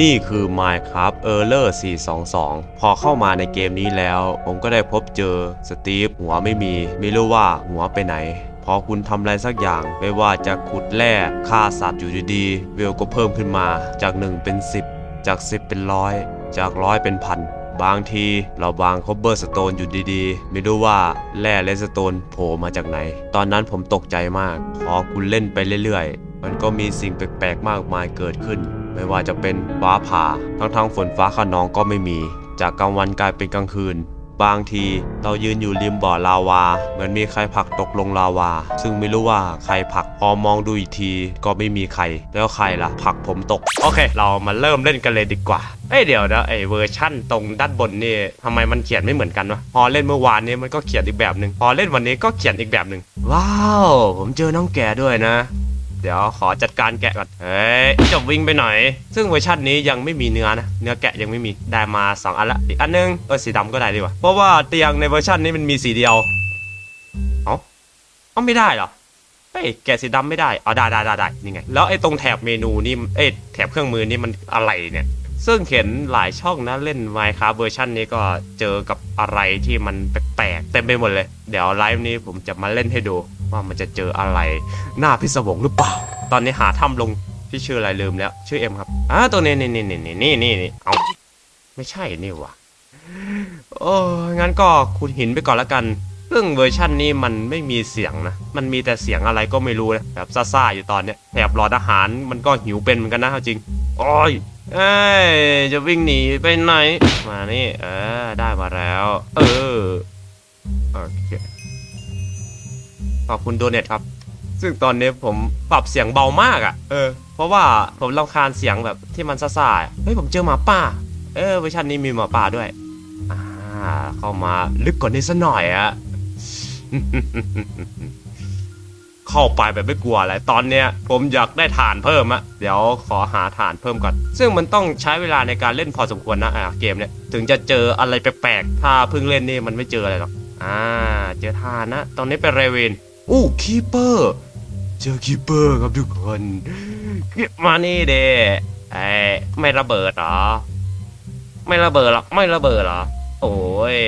นี่คือ Minecraft Error 422 พอเข้ามาในเกมนี้แล้ว ผมก็ได้พบเจอสตีฟหัวไม่มี ไม่รู้ว่าหัวไปไหน พอคุณทำอะไรสักอย่าง ไม่ว่าจะขุดแร่ฆ่าสัตว์อยู่ดีๆเวลก็เพิ่มขึ้นมา จาก 1 เป็น 10 จาก 10 เป็นร้อยจากร้อยเป็นพันบางทีเราวางคบเบอร์สโตนอยู่ดีๆ ไม่รู้ว่าแร่เลสโตนโผล่มาจากไหน ตอนนั้นผมตกใจมาก พอคุณเล่นไปเรื่อยๆ มันก็มีสิ่งแปลกๆ มากมายเกิดขึ้น ไม่ว่าจะเป็นฟ้าผ่า ทั้งๆฝนฟ้าขนองก็ไม่มี จากกลางวันกลายเป็นกลางคืน บางทีเรายืนอยู่ริมบ่อลาวา เหมือนมีใครผลักตกลงลาวา ซึ่งไม่รู้ว่าใครผลักพอมองดูอีกที ก็ไม่มีใคร แล้วใครล่ะผลักผมตก โอเค เรามาเริ่มเล่นกันเลยดีกว่าเอ้ยเดี๋ยวนะไอเวอร์ชั่นตรงด้านบนนี่ทำไมมันเขียนไม่เหมือนกันวะพอเล่นเมื่อวานนี้มันก็เขียนอีกแบบหนึ่งพอเล่นวันนี้ก็เขียนอีกแบบหนึ่งว้าว ผมเจอน้องแก่ด้วยนะ ดี๋ยวขอจัดการแกะก่อน เฮ้ยจะวิ่งไปหน่อย ซึ่งเวอร์ชันนี้ยังไม่มีเนื้อนะ เนื้อแกะยังไม่มี ได้มา 2 อันละ อีกอันนึง เออสีดำก็ได้ดีกว่า เพราะว่าเตียงในเวอร์ชันนี้มันมีสีเดียว เอ้าเอ้าไม่ได้เหรอเฮ้ยแกะสีดำไม่ได้เอาได้ได้ได้ได้นี่ไง แล้วไอ้ตรงแถบเมนูนี่ เอ้ยแถบเครื่องมือนี่มันอะไรเนี่ยซึ่งเห็นหลายช่องนะเล่น Minecraft เวอร์ชันนี้ก็เจอกับอะไรที่มันแปลกๆเต็มไปหมดเลย เดี๋ยวไลฟ์นี้ผมจะมาเล่นให้ดู ว่ามันจะเจออะไรหน้าพิศวงหรือเปล่า ตอนนี้หาถ้ำลงที่ชื่ออะไรลืมแล้ว ชื่อเอ็มครับอ่าตัวนี้นี่นี่นี่นี่นี่นี่เอาไม่ใช่นี่วะโอ้งั้นก็ขุดหินไปก่อนละกันซึ่งเวอร์ชันนี้มันไม่มีเสียงนะ มันมีแต่เสียงอะไรก็ไม่รู้นะแบบซ่าๆอยู่ตอนเนี้ยแถบหลอดอาหารมันก็หิวเป็นเหมือนกันนะเอาจริงโอ้ยเอ้ยจะวิ่งหนีไปไหน มานี่ เออ ได้มาแล้ว เออ โอเค ขอบคุณโดเนทครับ ซึ่งตอนนี้ผมปรับเสียงเบามากอะ่ะ เออ เพราะว่าผมรำคาญเสียงแบบที่มันซ่าๆเฮ้ยผมเจอหมาป่า เออเวอร์ชันนี้มีหมาป่าด้วย อ่า เข้ามาลึกกว่านี้สักหน่อยอะเข้าไปแบบไม่กลัวอะไร ตอนเนี้ยผมอยากได้ฐานเพิ่มอะเดี๋ยวขอหาฐานเพิ่มก่อน ซึ่งมันต้องใช้เวลาในการเล่นพอสมควรนะอะเกมเนี้ยถึงจะเจออะไรแปลกๆ ถ้าเพิ่งเล่นนี่มันไม่เจออะไรหรอก อ่า เจอฐานนะ ตอนนี้เป็นเรเวน อู้คีเปอร์ เจอคีเปอร์ครับทุกคนมานี่เดไอ้ไม่ระเบิดเหรอ ไม่ระเบิดหรอกไม่ระเบิดเหรอ โอ้ย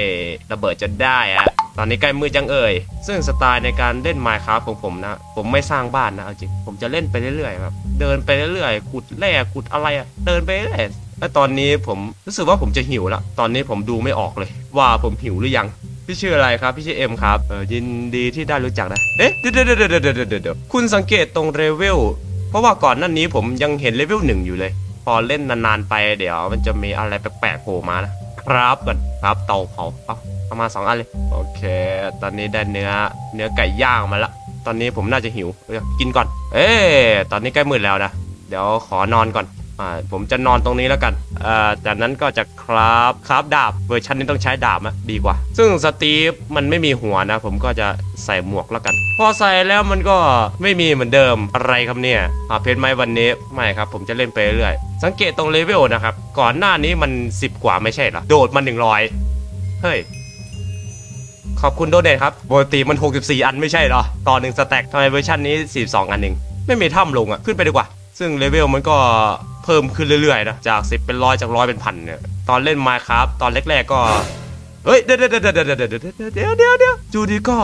ระเบิดจะได้อะตอนนี้ใกล้มืดจังเอ่ย ซึ่งสไตล์ในการเล่น Minecraft ของผมนะ ผมไม่สร้างบ้านนะเอาจริง ผมจะเล่นไปเรื่อยๆแบบเดินไปเรื่อยๆขุดแร่ขุดอะไรอะเดินไปเรื่อยแล้วตอนนี้ผมรู้สึกว่าผมจะหิวแล้วตอนนี้ผมดูไม่ออกเลย ว่าผมหิวหรือยัง พี่ชื่ออะไรครับ พี่ชื่อเอ็มครับเออยินดีที่ได้รู้จักนะ เอ๊ะเดี๋ยวเดี๋ยวเดี๋ยวเดี๋ยวเดี๋ยวเดี๋ยวคุณสังเกตตรงเลเวล เพราะว่าก่อนหน้านี้ผมยังเห็นเลเวลหนึ่งอยู่เลย พอเล่นนานๆไปเดี๋ยว มันจะมีอะไรแปลกๆโผล่มานะครับก่อนครับเตาเผาเอาประมาณสองอันเลย โอเค ตอนนี้ได้เนื้อเนื้อไก่ย่างมาละ ตอนนี้ผมน่าจะหิวเดี๋ยวกินก่อน เอ๊ะตอนนี้ใกล้มืดแล้วนะ เดี๋ยวขอนอนก่อน อ่าผมจะนอนตรงนี้แล้วกันเอ่อจากนั้นก็จะคราฟคราฟดาบเวอร์ชันนี้ต้องใช้ดาบอะดีกว่า ซึ่งสตีฟมันไม่มีหัวนะ ผมก็จะใส่หมวกแล้วกัน พอใส่แล้วมันก็ไม่มีเหมือนเดิมอะไรครับเนี่ยอ่าเพชรไหมวันนี้ไม่ครับ ผมจะเล่นไปเรื่อยสังเกตตรงเลเวลนะครับ ก่อนหน้านี้มัน 10 กว่าไม่ใช่เหรอ โดดมา100 เฮ้ย ขอบคุณโดเนทครับปกติมัน 64 อันไม่ใช่เหรอ ต่อหนึ่งสแต็กทำไมเวอร์ชันนี้ 42 อันเองไม่มีถ้ำลงอะขึ้นไปดีกว่า ซึ่งเลเวลมันก็ พิ่มขึ้นเรื่อยๆนะจาก10เป็นร้อยจากร้อยเป็นพันเนี่ยตอนเล่น Minecraft ตอนแรกๆก็เฮ้ยเดี๋ยวเดี๋ยวเดี๋ยวเดี๋ยวเดี๋ยวเดี๋ยวเดี๋ยวเดี๋ยวเดี๋ยวจูดีก็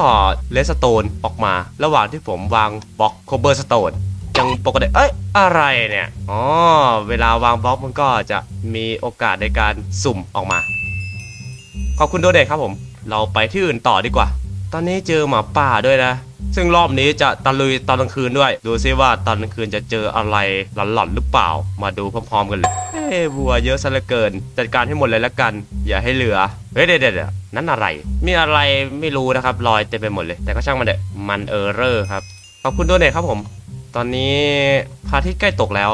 เลสโตนออกมา ระหว่างที่ผมวางบล็อกโคเบอร์สโตนยังปกติเอ้ยอะไรเนี่ยอ๋อเวลาวางบล็อกมันก็จะมีโอกาสในการสุ่มออกมา ขอบคุณโดเดทครับผม เราไปที่อื่นต่อดีกว่า ตอนนี้เจอหมาป่าด้วยนะ ซึ่งรอบนี้จะตะลุยตอนกลางคืนด้วย ดูซิว่าตอนกลางคืนจะเจออะไรหลอนๆหรือเปล่า มาดูพร้อมๆกันเลยเอ้บัวเยอะซะเหลือเกิน จัดการให้หมดเลยละกัน อย่าให้เหลือ เฮ้ยเดี๋ยวเดี๋ยวเดี๋ยวนั่นอะไร มีอะไรไม่รู้นะครับลอยเต็มไปหมดเลย แต่ก็ช่างมันเถอะมันเออร์เรอร์ครับ ขอบคุณโดเนทครับผม ตอนนี้พระอาทิตย์ใกล้ตกแล้ว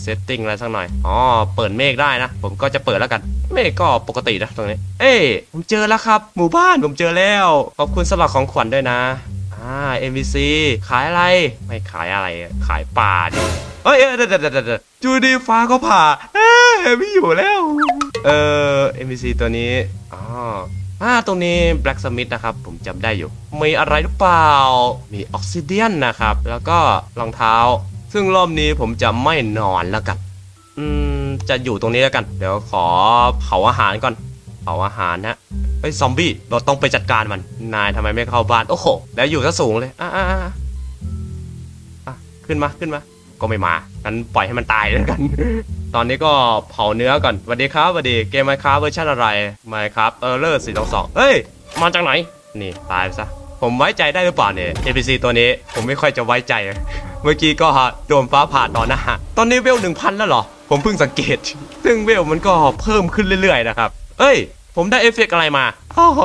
เซตติ้งอะไรสักหน่อย อ๋อ เปิดเมฆได้นะ ผมก็จะเปิดแล้วกัน เมฆก็ปกตินะตรงนี้ เอ้ยผมเจอแล้วครับ หมู่บ้านผมเจอแล้ว ขอบคุณสำหรับของขวัญด้วยนะ อ่า MVC ขายอะไร ไม่ขายอะไร ขายปลาดิเอ้ยเอ้ยเดี๋ยวเดี๋ยวเดี๋ยวเดี๋ยวจูดีฟ้าก็ผ่าเอ้ไม่อยู่แล้ว เออ MVC ตัวนี้ อ๋ออ่าตรงนี้ Black Smith นะครับ ผมจำได้อยู่ มีอะไรหรือเปล่า มีออกซิเดียนนะครับ แล้วก็รองเท้า ซึ่งรอบนี้ผมจะไม่นอนแล้วกัน อืม จะอยู่ตรงนี้แล้วกัน เดี๋ยวขอเผาอาหารก่อน เผาอาหารนะเฮ้ยซอมบี้ เราต้องไปจัดการมัน นายทำไมไม่เข้าบ้าน โอ้โห แล้วอยู่ซะสูงเลย อะอะอะอะขึ้นมา ขึ้นมา ก็ไม่มา งั้นปล่อยให้มันตายแล้วกัน ตอนนี้ก็เผาเนื้อก่อนสวัสดีครับสวัสดี เกมไมค์ครับเวอร์ชันอะไรไมค์ครับเออร์เลอร์สี่สองสองเฮ้ย มาจากไหน นี่ตายซะ ผมไว้ใจได้หรือเปล่าเนี่ย NPC ตัวนี้ ผมไม่ค่อยจะไว้ใจ มื่อกี้ก็โดนฟ้าผ่าตอนหน้า ตอนนี้เวลหนึ่งพันแล้วเหรอ ผมเพิ่งสังเกต ซึ่งเวลมันก็เพิ่มขึ้นเรื่อยๆนะครับ เอ้ย ผมได้เอฟเฟกต์อะไรมาโอ้โห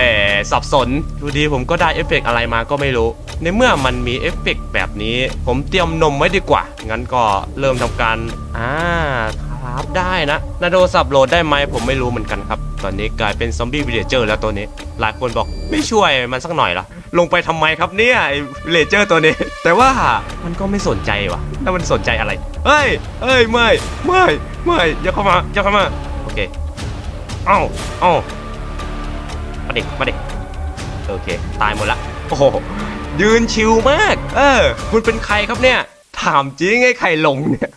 ยสับสน ดูดีผมก็ได้เอฟเฟกต์อะไรมาก็ไม่รู้ ในเมื่อมันมีเอฟเฟกต์แบบนี้ ผมเตรียมนมไว้ดีกว่า งั้นก็เริ่มทำการ อ่าครับได้นะ นาโดสับโหลดได้ไหมผมไม่รู้เหมือนกันครับ ตอนนี้กลายเป็นซอมบี้วิลเลเจอร์แล้วตัวนี้ หลายคนบอกไม่ช่วยมันสักหน่อยเหรอลงไปทำไมครับเนี่ยไอ้วิลเลเจอร์ตัวนี้ แต่ว่ามันก็ไม่สนใจว่ะแล้วมันสนใจอะไรเฮ้ยเฮ้ยไม่ไม่ไม่อย่าเข้ามาอย่าเข้ามาโอเคเอ้าเอ้ามาเด็กมาเด็กโอเค ตายหมดละโอ้โหยืนชิวมาก เออ คุณเป็นใครครับเนี่ย ถามจริงไอ้ใครลงเนี่ย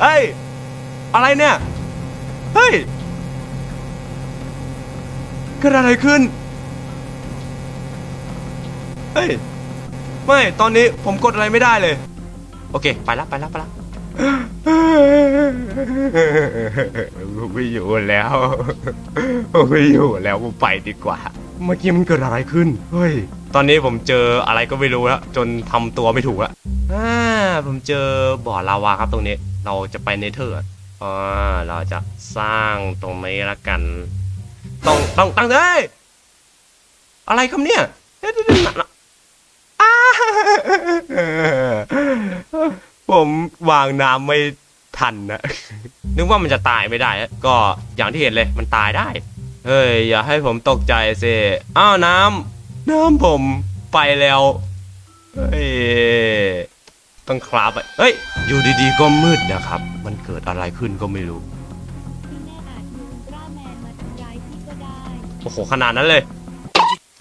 เฮ้ย อะไรเนี่ย เฮ้ย เกิดอะไรขึ้น เฮ้ย ไม่ ตอนนี้ผมกดอะไรไม่ได้เลย โอเค ไปละไปละไปละไม่อยู่แล้วไม่อยู่แล้วผมไปดีกว่า เมื่อกี้มันเกิดอะไรขึ้น เฮ้ย ตอนนี้ผมเจออะไรก็ไม่รู้แล้วจนทำตัวไม่ถูกแล้วอ่าผมเจอบ่อลาวาครับตรงนี้ เราจะไปเนเธอร์อ่าเราจะสร้างตรงนี้ละกัน ต้องต้องตั้งเอ้ยอะไรครับเนี่ยเอ๊ะเดี๋ยวเดี๋ยวนอ้าผมวางน้ำไม่ทันนะนึกว่ามันจะตายไม่ได้ก็อย่างที่เห็นเลยมันตายได้ เฮ้ย อย่าให้ผมตกใจสิอ้าวน้ำน้ำผมไปแล้วเฮ้ยต้องคลาบไปเฮ้ยอยู่ดีๆก็มืดนะครับ มันเกิดอะไรขึ้นก็ไม่รู้ โอ้โหขนาดนั้นเลย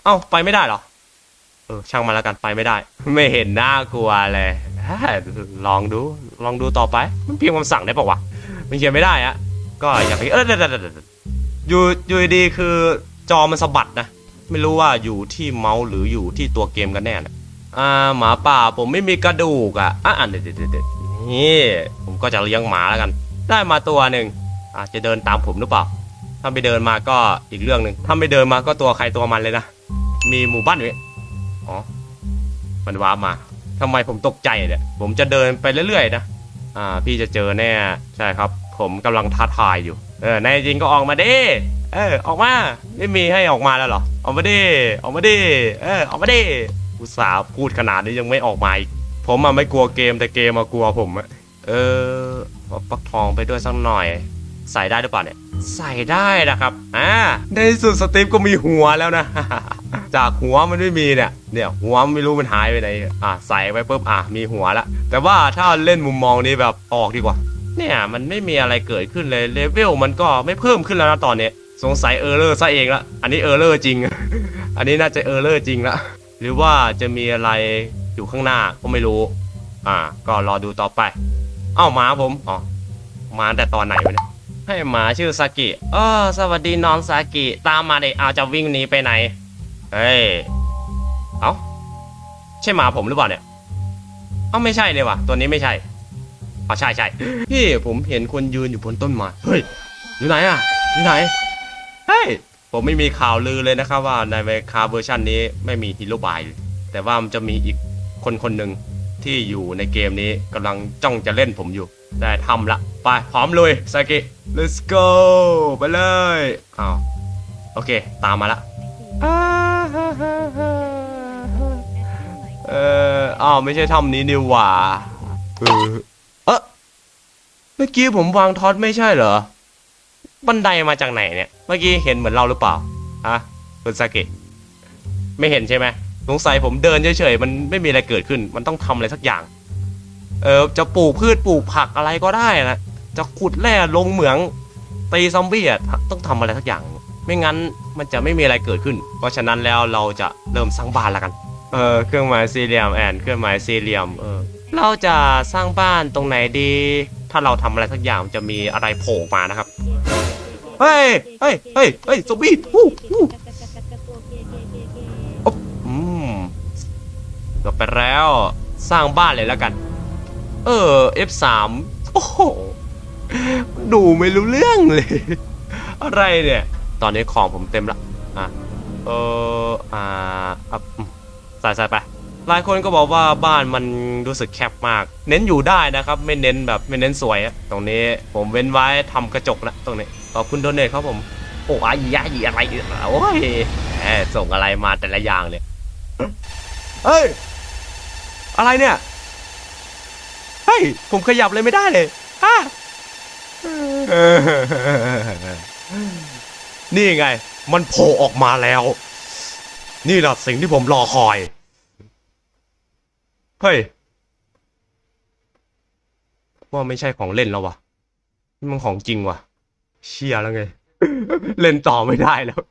เอ้าไปไม่ได้เหรอ เออช่างมาแล้วกันไปไม่ได้ ไม่เห็นน่ากลัวเลยลองดูลองดูต่อไป มันเพียงคำสั่งได้ปะวะมันเขียนไม่ได้อะก็อย่าไปเออเดี๋ยวเดี๋ยวเด็ดหยวอยู่อยู่ดีคือจอมันสะบัดนะ ไม่รู้ว่าอยู่ที่เมาส์หรืออยู่ที่ตัวเกมกันแน่นะอ่าหมาป่าผมไม่มีกระดูกอะอะเดี๋ยวเดี๋ยวเดี๋ยวเดี๋ยวนี่ผมก็จะเลี้ยงหมาแล้วกัน ได้มาตัวหนึ่งอาจจะเดินตามผมหรือเปล่า ถ้าไม่เดินมาก็อีกเรื่องหนึ่งถ้าไม่เดินมาก็ตัวใครตัวมันเลยนะ มีหมู่บ้านอยู่อ๋อ มันว้ามาทำไมผมตกใจเนี่ย ผมจะเดินไปเรื่อยๆนะ อ่า พี่จะเจอแน่ ใช่ครับ ผมกำลังท้าทายอยู่ เออในจริงก็ออกมาดิ เออ ออกมา ไม่มีให้ออกมาแล้วเหรอ ออกมาดิ ออกมาดิ เออ ออกมาดิ อุตส่าห์พูดขนาดนี้ยังไม่ออกมาอีก ผมอะไม่กลัวเกมแต่เกมมากลัวผมอะเออเอาปักทองไปด้วยสักหน่อย ใส่ได้หรือเปล่าเนี่ย ใส่ได้นะครับอ่าในสุดสตีฟก็มีหัวแล้วนะ จากหัวมันไม่มีเนี่ยเนี่ยหัวไม่รู้มันหายไปไหนอะใส่ไว้ปุ๊บอะมีหัวละแต่ว่าถ้าเล่นมุมมองนี้แบบออกดีกว่า เนี่ยมันไม่มีอะไรเกิดขึ้นเลยเลเวลมันก็ไม่เพิ่มขึ้นแล้วนะตอนนี้สงสัยเออร์เลอร์ซะเองละอันนี้เออร์เลอร์จริง อันนี้น่าจะเออร์เลอร์จริงละหรือว่าจะมีอะไรอยู่ข้างหน้าก็ไม่รู้ อ่า ก็รอดูต่อไป เอ้ามาผมอ๋อมาตั้งแต่ตอนไหนวะเนี่ย ให้หมาชื่อซากิเออสวัสดีน้องซากิ ตามมาเด็กเอาจะวิ่งหนีไปไหน เฮ้ย เอ้า ใช่หมาผมหรือเปล่าเนี่ย เอ้าไม่ใช่เลยว่ะ ตัวนี้ไม่ใช่อ๋อใช่ใช่พี่ผมเห็นคนยืนอยู่บนต้นไม้ เฮ้ย อยู่ไหนอะ อยู่ไหน เฮ้ย ผมไม่มีข่าวลือเลยนะครับว่าในเวคาเวอร์ชันนี้ไม่มีฮีโร่บายเลยแต่ว่ามันจะมีอีกคนคนหนึ่ง ที่อยู่ในเกมนี้กำลังจ้องจะเล่นผมอยู่ ได้ทำละ ไป พร้อมเลยซากิ let's go ไปเลยอ้าวโอเค ตามมาละเอออ้าว ไม่ใช่ถ้ำนี้นี่หว่าเออเอะเมื่อกี้ผมวางท็อตไม่ใช่เหรอ บันไดมาจากไหนเนี่ย เมื่อกี้เห็นเหมือนเราหรือเปล่าฮะคุณซากิ ไม่เห็นใช่ไหม สงสัยผมเดินเฉยๆมันไม่มีอะไรเกิดขึ้น มันต้องทำอะไรสักอย่าง เออจะปลูกพืชปลูกผักอะไรก็ได้นะจะขุดแร่ลงเหมืองตีซอมบี้อะต้องทำอะไรสักอย่าง ไม่งั้นมันจะไม่มีอะไรเกิดขึ้น เพราะฉะนั้นแล้วเราจะเริ่มสร้างบ้านแล้วกันเออเครื่องหมายสี่เหลี่ยมแอนเครื่องหมายสี่เหลี่ยมเออเราจะสร้างบ้านตรงไหนดี ถ้าเราทำอะไรสักอย่างมันจะมีอะไรโผล่มานะครับเฮ้ยเฮ้ยเฮ้ยเฮ้ยซอมบี้วู้วู้ จบไปแล้วสร้างบ้านเลยแล้วกัน เออ F3 โอ้โหดูไม่รู้เรื่องเลย อะไรเนี่ย ตอนนี้ของผมเต็มละอะเอออ่าอะใส่ใส่ไปหลายคนก็บอกว่าบ้านมันรู้สึกแคบมาก เน้นอยู่ได้นะครับ ไม่เน้นแบบไม่เน้นสวยอะตรงนี้ผมเว้นไว้ทำกระจกนะตรงนี้ขอบคุณโดเนทครับผม โอ้ยยายอะไรโอ้ยส่งอะไรมาแต่ละอย่างเนี่ยเฮ้ย อะไรเนี่ย เฮ้ย ผมขยับเลยไม่ได้เลยฮะนี่ไง มันโผล่ออกมาแล้ว นี่แหละสิ่งที่ผมรอคอย เฮ้ย ว่าไม่ใช่ของเล่นแล้ววะนี่มันของจริงวะเชียแล้วไง เล่นต่อไม่ได้แล้ว